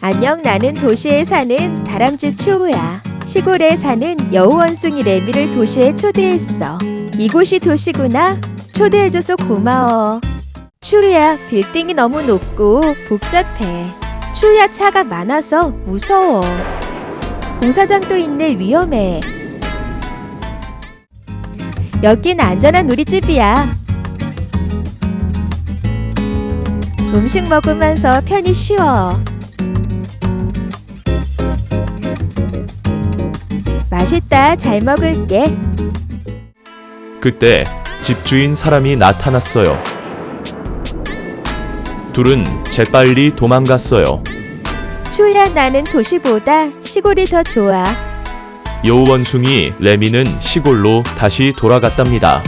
안녕 나는 도시에 사는 다람쥐 추우야. 시골에 사는 여우원숭이 레미를 도시에 초대했어. 이곳이 도시구나. 초대해줘서 고마워. 추루야 빌딩이 너무 높고 복잡해. 추우야 차가 많아서 무서워. 공사장도 있네 위험해. 여긴 안전한 우리 집이야. 음식 먹으면서 편히 쉬어. 맛있다. 잘 먹을게. 그때 집주인 사람이 나타났어요. 둘은 재빨리 도망갔어요. 추야 나는 도시보다 시골이 더 좋아. 여우원숭이 레미는 시골로 다시 돌아갔답니다.